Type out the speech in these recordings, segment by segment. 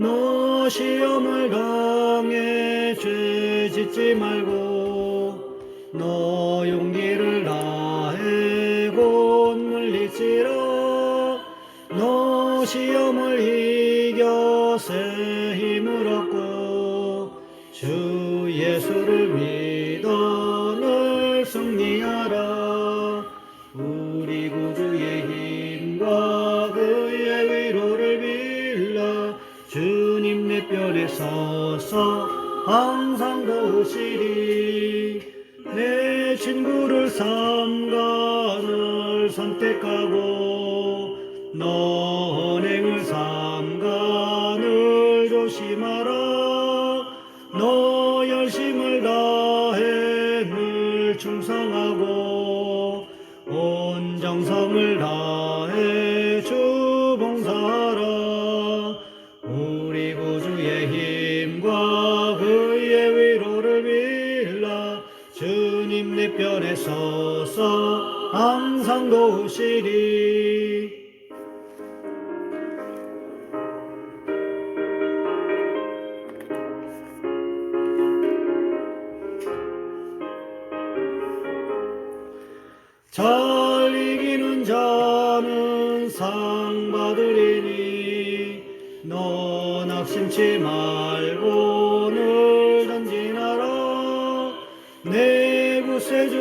너 시험을 당해 죄 짓지 말고 서서 항상 도우시리. 내 친구를 삼가 늘 선택하고 너 서서. 항상 도우시리. 잘 이기는 자는 상 받으리니 너 낙심치 말고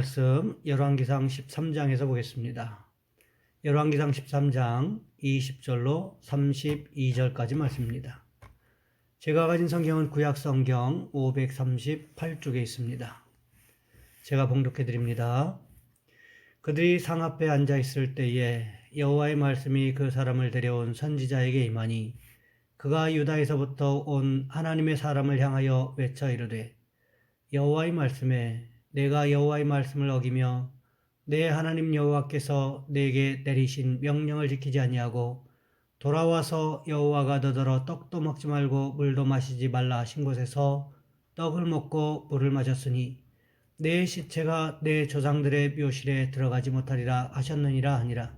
말씀 열왕기상 13장에서 보겠습니다. 열왕기상 13장 20절로 32절까지 말씀입니다. 제가 가진 성경은 구약 성경 538쪽에 있습니다. 제가 봉독해 드립니다. 그들이 상 앞에 앉아 있을 때에 여호와의 말씀이 그 사람을 데려온 선지자에게 임하니 그가 유다에서부터 온 하나님의 사람을 향하여 외쳐 이르되 여호와의 말씀에 내가 여호와의 말씀을 어기며 내 하나님 여호와께서 내게 내리신 명령을 지키지 아니하고 돌아와서 여호와가 너더러 떡도 먹지 말고 물도 마시지 말라 하신 곳에서 떡을 먹고 물을 마셨으니 내 시체가 내 조상들의 묘실에 들어가지 못하리라 하셨느니라 하니라.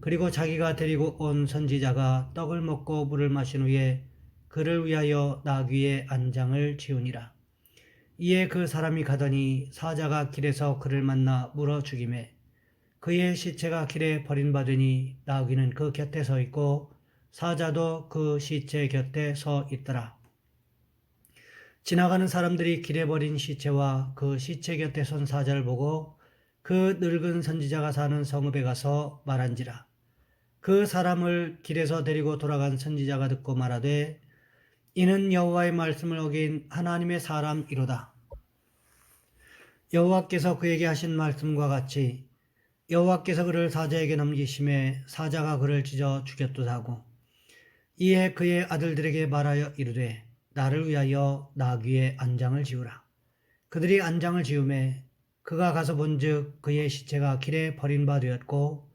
그리고 자기가 데리고 온 선지자가 떡을 먹고 물을 마신 후에 그를 위하여 나귀의 안장을 지우니라. 이에 그 사람이 가더니 사자가 길에서 그를 만나 물어 죽임에 그의 시체가 길에 버림받으니 나귀는 그 곁에 서 있고 사자도 그 시체 곁에 서 있더라. 지나가는 사람들이 길에 버린 시체와 그 시체 곁에 선 사자를 보고 그 늙은 선지자가 사는 성읍에 가서 말한지라. 그 사람을 길에서 데리고 돌아간 선지자가 듣고 말하되 이는 여호와의 말씀을 어긴 하나님의 사람이로다. 여호와께서 그에게 하신 말씀과 같이 여호와께서 그를 사자에게 넘기심에 사자가 그를 찢어 죽였도다 하고 이에 그의 아들들에게 말하여 이르되 나를 위하여 나귀의 안장을 지우라. 그들이 안장을 지음에 그가 가서 본즉 그의 시체가 길에 버린 바 되었고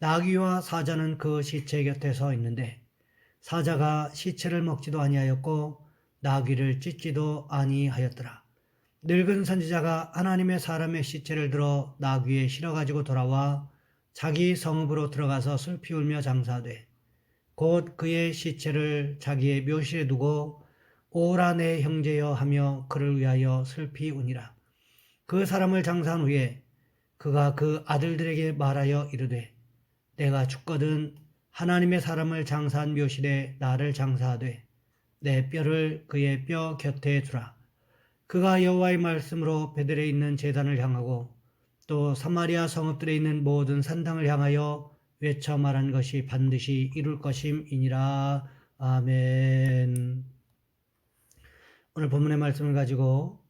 나귀와 사자는 그 시체 곁에 서 있는데 사자가 시체를 먹지도 아니하였고 나귀를 찢지도 아니하였더라. 늙은 선지자가 하나님의 사람의 시체를 들어 나귀에 실어 가지고 돌아와 자기 성읍으로 들어가서 슬피 울며 장사되 곧 그의 시체를 자기의 묘실에 두고 오라 내 형제여 하며 그를 위하여 슬피 우니라. 그 사람을 장사한 후에 그가 그 아들들에게 말하여 이르되 내가 죽거든 하나님의 사람을 장사한 묘실에 나를 장사하되 내 뼈를 그의 뼈 곁에 두라. 그가 여호와의 말씀으로 베들에 있는 제단을 향하고 또 사마리아 성읍들에 있는 모든 산당을 향하여 외쳐 말한 것이 반드시 이룰 것임이니라. 아멘. 오늘 본문의 말씀을 가지고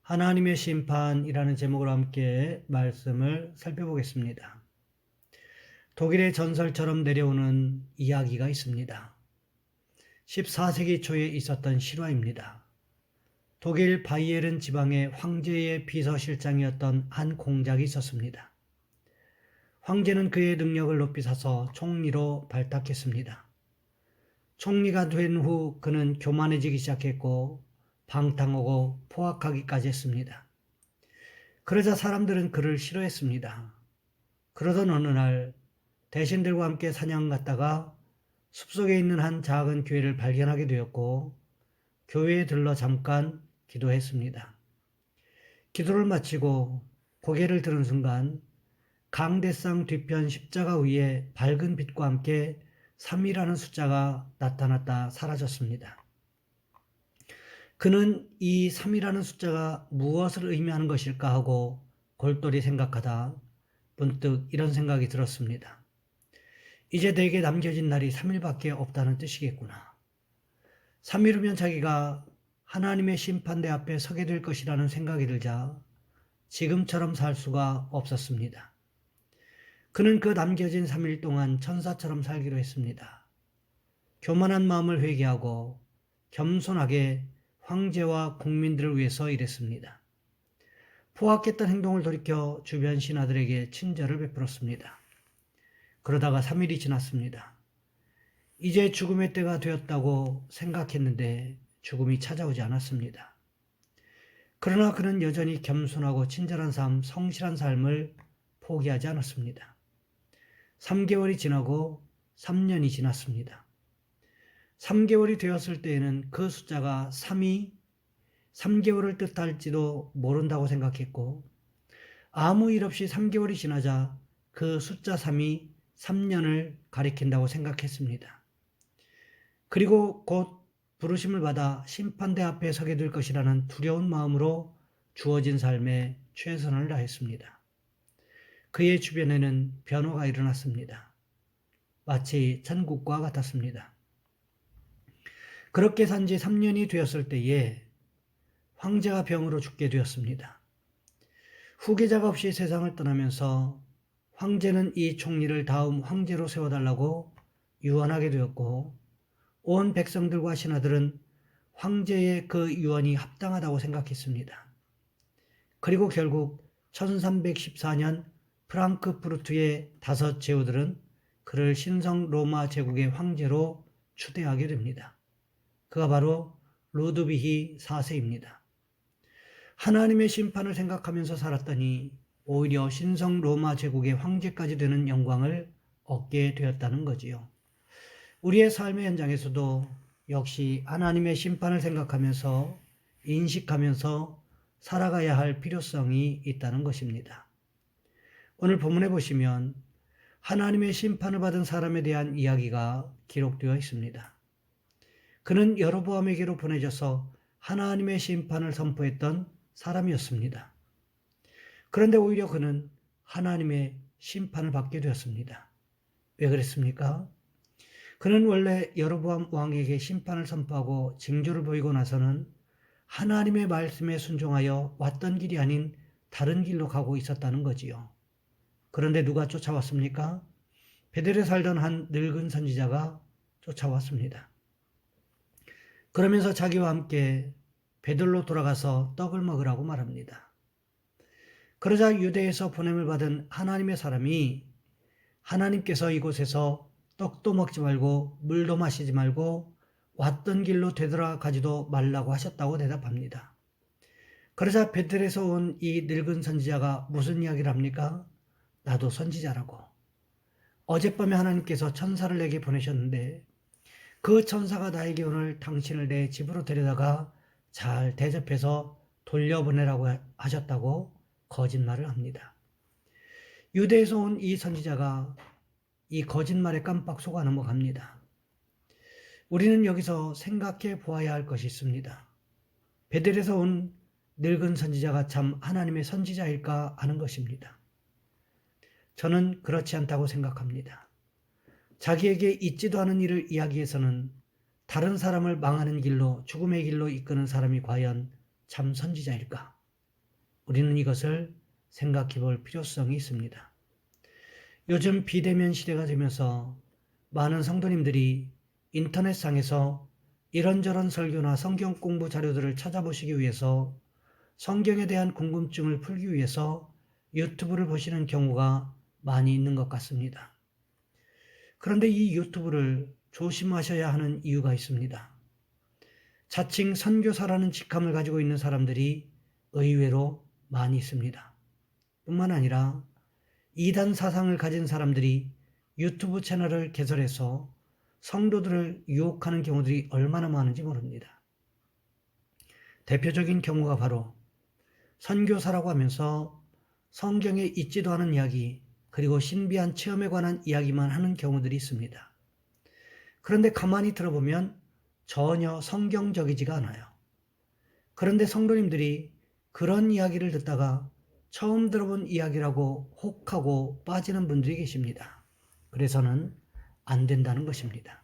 하나님의 심판이라는 제목으로 함께 말씀을 살펴보겠습니다. 독일의 전설처럼 내려오는 이야기가 있습니다. 14세기 초에 있었던 실화입니다. 독일 바이에른 지방의 황제의 비서실장이었던 한 공작이 있었습니다. 황제는 그의 능력을 높이 사서 총리로 발탁했습니다. 총리가 된 후 그는 교만해지기 시작했고 방탕하고 포악하기까지 했습니다. 그러자 사람들은 그를 싫어했습니다. 그러던 어느 날 대신들과 함께 사냥 갔다가 숲속에 있는 한 작은 교회를 발견하게 되었고 교회에 들러 잠깐 기도했습니다. 기도를 마치고 고개를 들은 순간 강대상 뒤편 십자가 위에 밝은 빛과 함께 3이라는 숫자가 나타났다 사라졌습니다. 그는 이 3이라는 숫자가 무엇을 의미하는 것일까 하고 골똘히 생각하다 문득 이런 생각이 들었습니다. 이제 내게 남겨진 날이 3일밖에 없다는 뜻이겠구나. 3일 후면 자기가 하나님의 심판대 앞에 서게 될 것이라는 생각이 들자 지금처럼 살 수가 없었습니다. 그는 그 남겨진 3일 동안 천사처럼 살기로 했습니다. 교만한 마음을 회개하고 겸손하게 황제와 국민들을 위해서 일했습니다. 포악했던 행동을 돌이켜 주변 신하들에게 친절을 베풀었습니다. 그러다가 3일이 지났습니다. 이제 죽음의 때가 되었다고 생각했는데 죽음이 찾아오지 않았습니다. 그러나 그는 여전히 겸손하고 친절한 삶, 성실한 삶을 포기하지 않았습니다. 3개월이 지나고 3년이 지났습니다. 3개월이 되었을 때에는 그 숫자가 3이 3개월을 뜻할지도 모른다고 생각했고 아무 일 없이 3개월이 지나자 그 숫자 3이 3년을 가리킨다고 생각했습니다. 그리고 곧 부르심을 받아 심판대 앞에 서게 될 것이라는 두려운 마음으로 주어진 삶에 최선을 다했습니다. 그의 주변에는 변화가 일어났습니다. 마치 천국과 같았습니다. 그렇게 산 지 3년이 되었을 때에 황제가 병으로 죽게 되었습니다. 후계자가 없이 세상을 떠나면서 황제는 이 총리를 다음 황제로 세워달라고 유언하게 되었고 온 백성들과 신하들은 황제의 그 유언이 합당하다고 생각했습니다. 그리고 결국 1314년 프랑크푸르트의 다섯 제후들은 그를 신성 로마 제국의 황제로 추대하게 됩니다. 그가 바로 루드비히 4세입니다. 하나님의 심판을 생각하면서 살았더니 오히려 신성 로마 제국의 황제까지 되는 영광을 얻게 되었다는 거지요. 우리의 삶의 현장에서도 역시 하나님의 심판을 생각하면서 인식하면서 살아가야 할 필요성이 있다는 것입니다. 오늘 본문에 보시면 하나님의 심판을 받은 사람에 대한 이야기가 기록되어 있습니다. 그는 여로보암에게로 보내져서 하나님의 심판을 선포했던 사람이었습니다. 그런데 오히려 그는 하나님의 심판을 받게 되었습니다. 왜 그랬습니까? 그는 원래 여로보암 왕에게 심판을 선포하고 징조를 보이고 나서는 하나님의 말씀에 순종하여 왔던 길이 아닌 다른 길로 가고 있었다는 거지요. 그런데 누가 쫓아왔습니까? 베델에 살던 한 늙은 선지자가 쫓아왔습니다. 그러면서 자기와 함께 베들로 돌아가서 떡을 먹으라고 말합니다. 그러자 유대에서 보냄을 받은 하나님의 사람이 하나님께서 이곳에서 떡도 먹지 말고 물도 마시지 말고 왔던 길로 되돌아가지도 말라고 하셨다고 대답합니다. 그러자 베들에서 온 이 늙은 선지자가 무슨 이야기를 합니까? 나도 선지자라고. 어젯밤에 하나님께서 천사를 내게 보내셨는데 그 천사가 나에게 오늘 당신을 내 집으로 데려다가 잘 대접해서 돌려보내라고 하셨다고 거짓말을 합니다. 유대에서 온 이 선지자가 이 거짓말에 깜빡 속아 넘어갑니다. 우리는 여기서 생각해 보아야 할 것이 있습니다. 베델에서 온 늙은 선지자가 참 하나님의 선지자일까 하는 것입니다. 저는 그렇지 않다고 생각합니다. 자기에게 있지도 않은 일을 이야기해서는 다른 사람을 망하는 길로 죽음의 길로 이끄는 사람이 과연 참 선지자일까? 우리는 이것을 생각해 볼 필요성이 있습니다. 요즘 비대면 시대가 되면서 많은 성도님들이 인터넷상에서 이런저런 설교나 성경 공부 자료들을 찾아보시기 위해서 성경에 대한 궁금증을 풀기 위해서 유튜브를 보시는 경우가 많이 있는 것 같습니다. 그런데 이 유튜브를 조심하셔야 하는 이유가 있습니다. 자칭 선교사라는 직함을 가지고 있는 사람들이 의외로 많이 있습니다. 뿐만 아니라 이단 사상을 가진 사람들이 유튜브 채널을 개설해서 성도들을 유혹하는 경우들이 얼마나 많은지 모릅니다. 대표적인 경우가 바로 선교사라고 하면서 성경에 있지도 않은 이야기, 그리고 신비한 체험에 관한 이야기만 하는 경우들이 있습니다. 그런데 가만히 들어보면 전혀 성경적이지가 않아요. 그런데 성도님들이 그런 이야기를 듣다가 처음 들어본 이야기라고 혹하고 빠지는 분들이 계십니다. 그래서는 안 된다는 것입니다.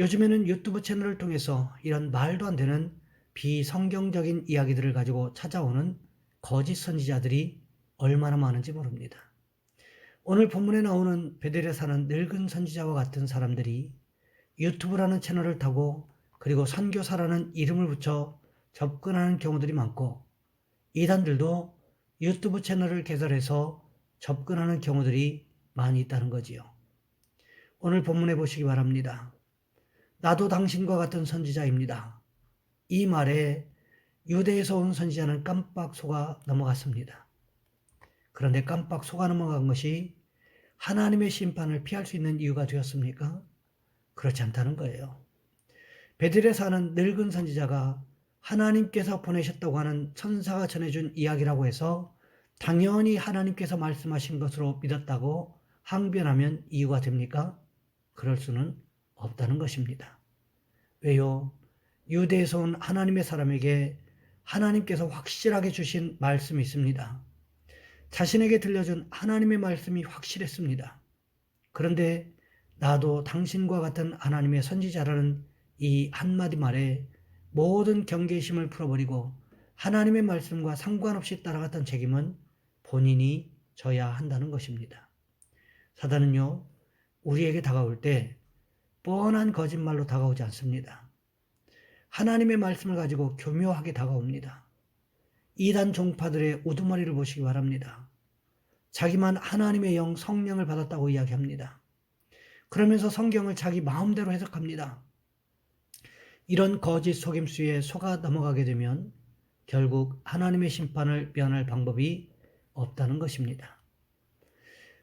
요즘에는 유튜브 채널을 통해서 이런 말도 안 되는 비성경적인 이야기들을 가지고 찾아오는 거짓 선지자들이 얼마나 많은지 모릅니다. 오늘 본문에 나오는 베델에 사는 늙은 선지자와 같은 사람들이 유튜브라는 채널을 타고 그리고 선교사라는 이름을 붙여 접근하는 경우들이 많고 이단들도 유튜브 채널을 개설해서 접근하는 경우들이 많이 있다는 거지요. 오늘 본문에 보시기 바랍니다. 나도 당신과 같은 선지자입니다. 이 말에 유대에서 온 선지자는 깜빡 속아 넘어갔습니다. 그런데 깜빡 속아 넘어간 것이 하나님의 심판을 피할 수 있는 이유가 되었습니까? 그렇지 않다는 거예요. 베들에 사는 늙은 선지자가 하나님께서 보내셨다고 하는 천사가 전해준 이야기라고 해서 당연히 하나님께서 말씀하신 것으로 믿었다고 항변하면 이유가 됩니까? 그럴 수는 없다는 것입니다. 왜요? 유대에서 온 하나님의 사람에게 하나님께서 확실하게 주신 말씀이 있습니다. 자신에게 들려준 하나님의 말씀이 확실했습니다. 그런데 나도 당신과 같은 하나님의 선지자라는 이 한마디 말에 모든 경계심을 풀어버리고 하나님의 말씀과 상관없이 따라갔던 책임은 본인이 져야 한다는 것입니다. 사단은요, 우리에게 다가올 때 뻔한 거짓말로 다가오지 않습니다. 하나님의 말씀을 가지고 교묘하게 다가옵니다. 이단 종파들의 우두머리를 보시기 바랍니다. 자기만 하나님의 영 성령을 받았다고 이야기합니다. 그러면서 성경을 자기 마음대로 해석합니다. 이런 거짓 속임수에 속아 넘어가게 되면 결국 하나님의 심판을 면할 방법이 없다는 것입니다.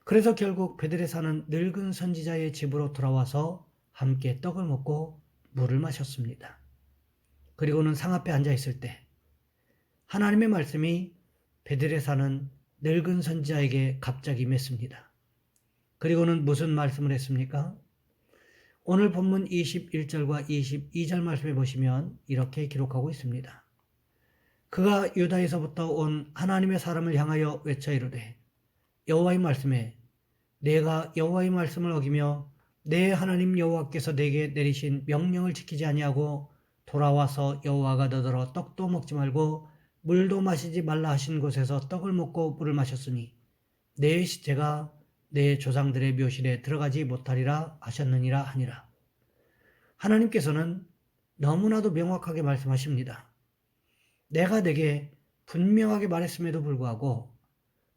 그래서 결국 베들에 사는 늙은 선지자의 집으로 돌아와서 함께 떡을 먹고 물을 마셨습니다. 그리고는 상 앞에 앉아 있을 때 하나님의 말씀이 베들에 사는 늙은 선지자에게 갑자기 맺습니다. 그리고는 무슨 말씀을 했습니까? 오늘 본문 21절과 22절 말씀에 보시면 이렇게 기록하고 있습니다. 그가 유다에서부터 온 하나님의 사람을 향하여 외쳐 이르되 여호와의 말씀에 내가 여호와의 말씀을 어기며 내 하나님 여호와께서 내게 내리신 명령을 지키지 아니하고 돌아와서 여호와가 너더러 떡도 먹지 말고 물도 마시지 말라 하신 곳에서 떡을 먹고 물을 마셨으니 내 시체가 내 조상들의 묘실에 들어가지 못하리라 하셨느니라 하니라. 하나님께서는 너무나도 명확하게 말씀하십니다. 내가 내게 분명하게 말했음에도 불구하고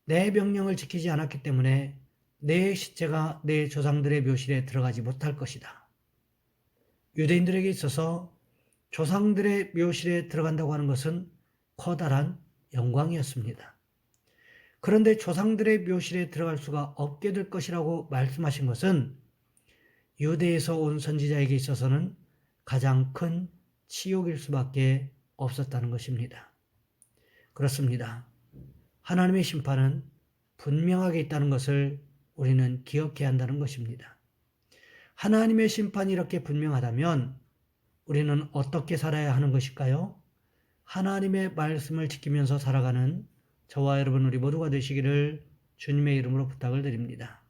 내 명령을 지키지 않았기 때문에 내 시체가 내 조상들의 묘실에 들어가지 못할 것이다. 유대인들에게 있어서 조상들의 묘실에 들어간다고 하는 것은 커다란 영광이었습니다. 그런데 조상들의 묘실에 들어갈 수가 없게 될 것이라고 말씀하신 것은 유대에서 온 선지자에게 있어서는 가장 큰 치욕일 수밖에 없었다는 것입니다. 그렇습니다. 하나님의 심판은 분명하게 있다는 것을 우리는 기억해야 한다는 것입니다. 하나님의 심판이 이렇게 분명하다면 우리는 어떻게 살아야 하는 것일까요? 하나님의 말씀을 지키면서 살아가는 저와 여러분 우리 모두가 되시기를 주님의 이름으로 부탁을 드립니다.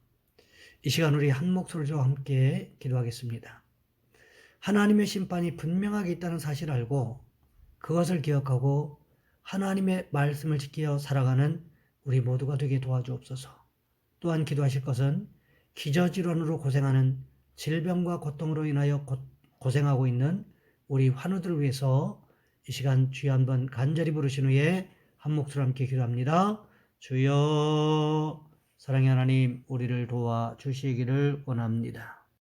이 시간 우리 한 목소리로 함께 기도하겠습니다. 하나님의 심판이 분명하게 있다는 사실을 알고 그것을 기억하고 하나님의 말씀을 지키어 살아가는 우리 모두가 되게 도와주옵소서. 또한 기도하실 것은 기저질환으로 고생하는 질병과 고통으로 인하여 고, 고생하고 있는 우리 환우들을 위해서 이 시간 주여 한번 간절히 부르신 후에 한 목소리 함께 기도합니다. 주여 사랑의 하나님 우리를 도와 주시기를 원합니다.